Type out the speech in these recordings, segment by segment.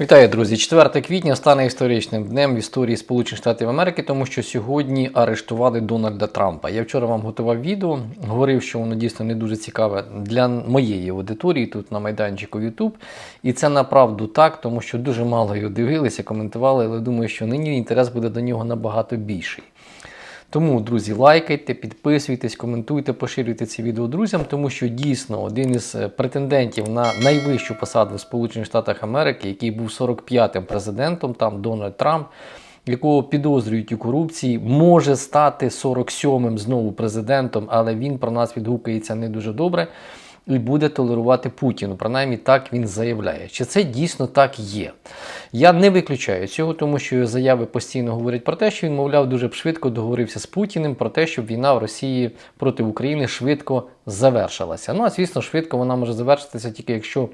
Вітаю, друзі! 4 квітня стане історичним днем в історії Сполучених Штатів Америки, тому що сьогодні арештували Дональда Трампа. Я вчора вам готував відео, говорив, що воно дійсно не дуже цікаве для моєї аудиторії тут на майданчику YouTube. І це направду так, тому що дуже мало його дивилися, коментували, але думаю, що нині інтерес буде до нього набагато більший. Тому, друзі, лайкайте, підписуйтесь, коментуйте, поширюйте ці відео друзям, тому що дійсно один із е, претендентів на найвищу посаду в Сполучених Штатах Америки, який був 45-м президентом, там Дональд Трамп, якого підозрюють у корупції, може стати 47-м знову президентом, але він про нас відгукається не дуже добре. І буде толерувати Путіну. Принаймні так він заявляє. Чи це дійсно так є? Я не виключаю цього, тому що заяви постійно говорять про те, що він, мовляв, дуже б швидко договорився з Путіним про те, щоб війна в Росії проти України швидко завершилася. Ну а звісно, швидко вона може завершитися тільки якщо.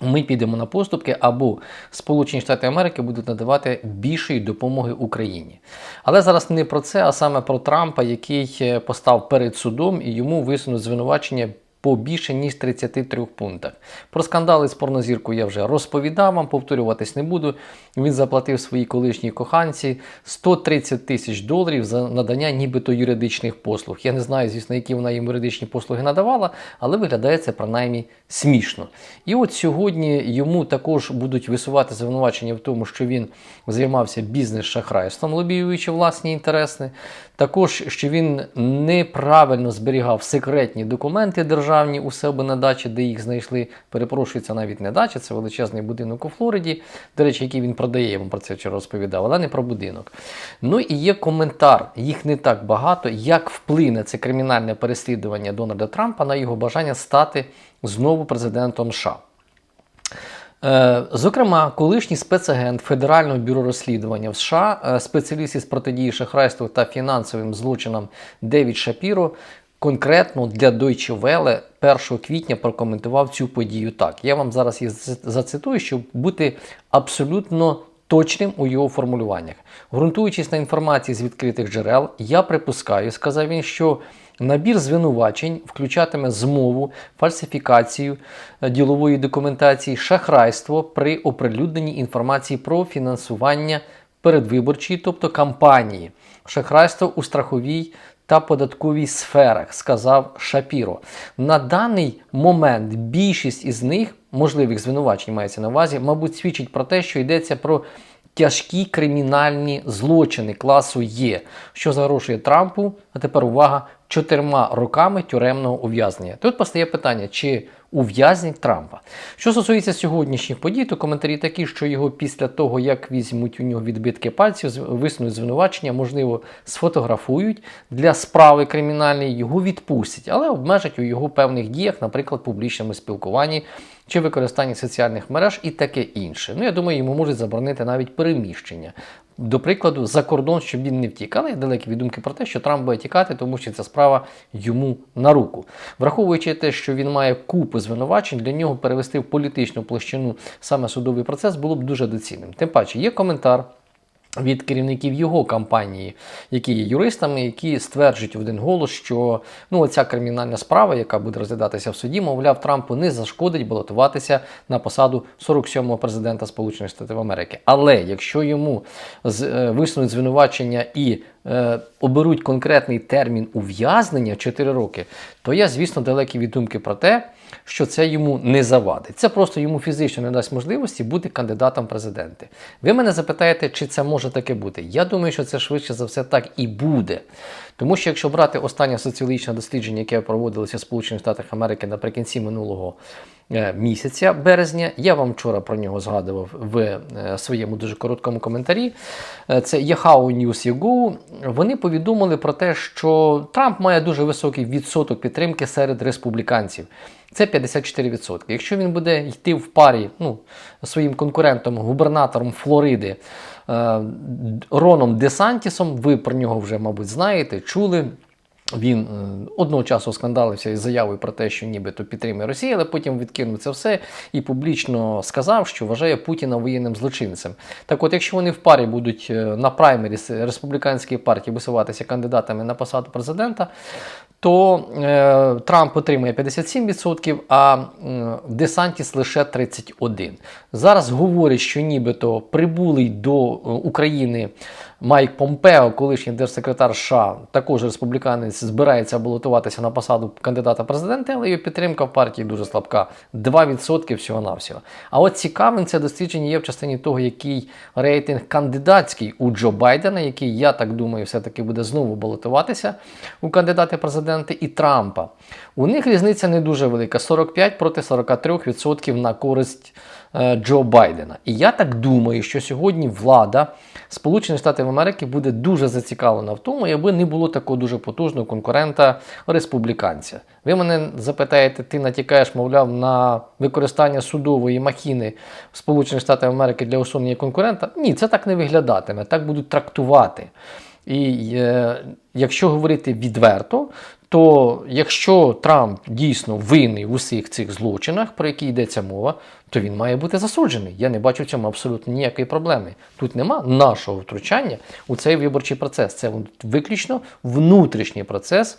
Ми підемо на поступки, або Сполучені Штати Америки будуть надавати більшої допомоги Україні. Але зараз не про це, а саме про Трампа, який е, постав перед судом і йому висунуть звинувачення по більше ніж 33 пунктах. Про скандали з порнозіркою я вже розповідав вам, повторюватись не буду. Він заплатив своїй колишній коханці 130 тисяч доларів за надання нібито юридичних послуг. Я не знаю, звісно, які вона їм юридичні послуги надавала, але виглядає це принаймні смішно. І от сьогодні йому також будуть висувати звинувачення в тому, що він займався бізнес-шахрайством, лобіюючи власні інтереси. Також, що він неправильно зберігав секретні документи державні у себе на дачі, де їх знайшли. Перепрошую, це навіть не дача, це величезний будинок у Флориді. До речі, який він продає, я вам про це вчора розповідав, але не про будинок. Ну і є коментар, їх не так багато, як вплине це кримінальне переслідування Дональда Трампа на його бажання стати знову президентом США. Е, Зокрема, колишній спецагент Федерального бюро розслідування в США, е, спеціаліст із протидії шахрайству та фінансовим злочинам Девід Шапіро, конкретно для Deutsche Welle 1 квітня прокоментував цю подію так. Я вам зараз її зацитую, щоб бути абсолютно точним у його формулюваннях. Ґрунтуючись на інформації з відкритих джерел, я припускаю, сказав він, що набір звинувачень включатиме змову, фальсифікацію е, ділової документації, шахрайство при оприлюдненні інформації про фінансування передвиборчої, тобто кампанії, шахрайство у страховій. Та податковій сферах, сказав Шапіро. На даний момент більшість із них, можливих звинувачень мається на увазі, мабуть, свідчить про те, що йдеться про тяжкі кримінальні злочини класу Є, що загрошує Трампу, а тепер увага, чотирма роками тюремного ув'язнення. Тут постає питання, чи ув'язнять Трампа. Що стосується сьогоднішніх подій, то коментарі такі, що його після того, як візьмуть у нього відбитки пальців, висунуть звинувачення, можливо, сфотографують для справи кримінальної, його відпустять, але обмежать у його певних діях, наприклад, публічному спілкуванні чи використання соціальних мереж і таке інше. Ну, я думаю, йому можуть заборонити навіть переміщення. До прикладу, за кордон, щоб він не втік. Але є далекі відумки про те, що Трамп буде тікати, тому що ця справа йому на руку. Враховуючи те, що він має купу звинувачень, для нього перевести в політичну площину саме судовий процес було б дуже доцільним. Тим паче, є коментар від керівників його кампанії, які є юристами, які стверджують в один голос, що ну ця кримінальна справа, яка буде розглядатися в суді, мовляв, Трампу не зашкодить балотуватися на посаду 47-го президента Сполучених Штатів Америки. Але якщо йому е, висунуть звинувачення і е, оберуть конкретний термін ув'язнення 4 роки, то я, звісно, далекий від думки про те, що це йому не завадить. Це просто йому фізично не дасть можливості бути кандидатом президенти. Ви мене запитаєте, чи це може таке бути? Я думаю, що це швидше за все так і буде. Тому що якщо брати останнє соціологічне дослідження, яке проводилося в Сполучених Штатах Америки наприкінці минулого е, місяця березня, я вам вчора про нього згадував в е, своєму дуже короткому коментарі. Е, це Yahoo News Yahoo. Вони повідомили про те, що Трамп має дуже високий відсоток підтримки серед республіканців. Це 54%. Якщо він буде йти в парі ну, своїм конкурентом, губернатором Флориди Роном Десантісом, ви про нього вже, мабуть, знаєте, чули. Він е, одного часу скандалився із заявою про те, що нібито підтримує Росію, але потім відкинув це все і публічно сказав, що вважає Путіна воєнним злочинцем. Так от, якщо вони в парі будуть е, на праймері республіканської партії висуватися кандидатами на посаду президента, то е, Трамп отримує 57%, а е, Десантіс лише 31%. Зараз говорять, що нібито прибулий до е, України Майк Помпео, колишній держсекретар США, також республіканець, збирається балотуватися на посаду кандидата в президенти, але його підтримка в партії дуже слабка 2% всього-навсього. А от цікавим це дослідження є в частині того, який рейтинг кандидатський у Джо Байдена, який, я так думаю, все-таки буде знову балотуватися у кандидати в президенти, і Трампа. У них різниця не дуже велика: 45 проти 43% на користь е, Джо Байдена. І я так думаю, що сьогодні влада Сполучених Штатів Америки буде дуже зацікавлена в тому, якби не було такого дуже потужного конкурента республіканця. Ви мене запитаєте, ти натякаєш, мовляв, на використання судової махіни Сполучених Штатів Америки для усунення конкурента? Ні, це так не виглядатиме, так будуть трактувати. І е, якщо говорити відверто, то якщо Трамп дійсно винний в усіх цих злочинах, про які йдеться мова, то він має бути засуджений. Я не бачу в цьому абсолютно ніякої проблеми. Тут нема нашого втручання у цей виборчий процес. Це виключно внутрішній процес.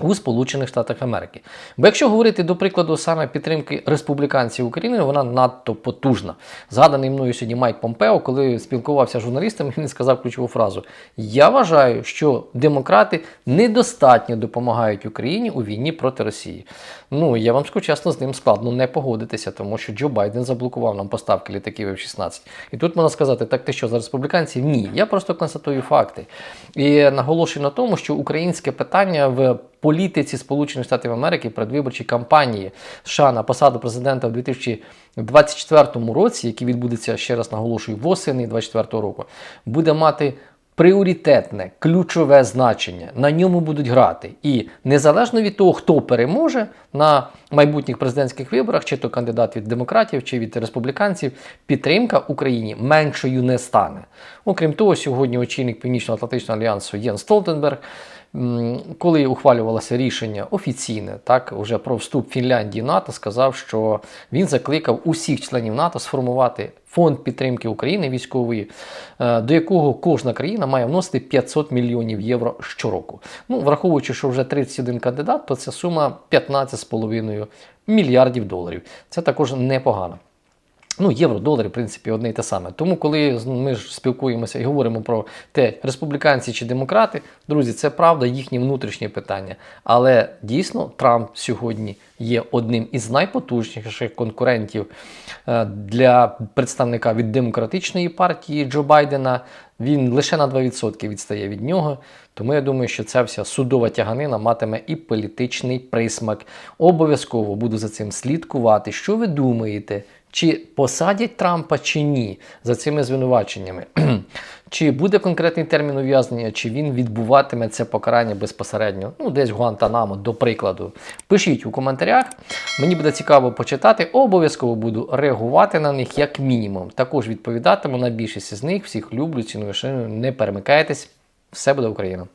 У Сполучених Штатах Америки. Бо якщо говорити до прикладу саме підтримки республіканців України, вона надто потужна. Згаданий мною сьогодні Майк Помпео, коли спілкувався з журналістами, він сказав ключову фразу: Я вважаю, що демократи недостатньо допомагають Україні у війні проти Росії. Ну я вам скажу чесно, з ним складно не погодитися, тому що Джо Байден заблокував нам поставки літаків F-16. І тут можна сказати, так ти що за республіканців? Ні, я просто констатую факти. І наголошую на тому, що українське питання в політиці Сполучених Штатів Америки передвиборчій кампанії США на посаду президента в 2024 році, який відбудеться ще раз наголошую восени 2024 року, буде мати. Пріоритетне, ключове значення на ньому будуть грати. І незалежно від того, хто переможе на майбутніх президентських виборах, чи то кандидат від демократів, чи від республіканців, підтримка Україні меншою не стане. Окрім того, сьогодні очільник Північно-Атлантичного альянсу Єн Столтенберг коли ухвалювалося рішення офіційне, так уже про вступ Фінляндії в НАТО, сказав, що він закликав усіх членів НАТО сформувати фонд підтримки України військової, е, до якого кожна країна має вносити 500 мільйонів євро щороку. Ну, враховуючи, що вже 31 кандидат, то ця сума 15,5 мільярдів доларів. Це також непогано. Ну, євро, долари, в принципі, одне і те саме. Тому, коли ми ж спілкуємося і говоримо про те, республіканці чи демократи, друзі, це правда їхні внутрішні питання. Але дійсно Трамп сьогодні є одним із найпотужніших конкурентів е, для представника від демократичної партії Джо Байдена. Він лише на 2% відстає від нього. Тому я думаю, що ця вся судова тяганина матиме і політичний присмак. Обов'язково буду за цим слідкувати. Що ви думаєте? Чи посадять Трампа чи ні за цими звинуваченнями? Чи буде конкретний термін ув'язнення, чи він відбуватиме це покарання безпосередньо, ну десь в Гуантанамо, до прикладу. Пишіть у коментарях. Мені буде цікаво почитати. Обов'язково буду реагувати на них як мінімум. Також відповідатиму на більшість з них. Всіх люблю, ціную, не перемикайтесь. Все буде Україна!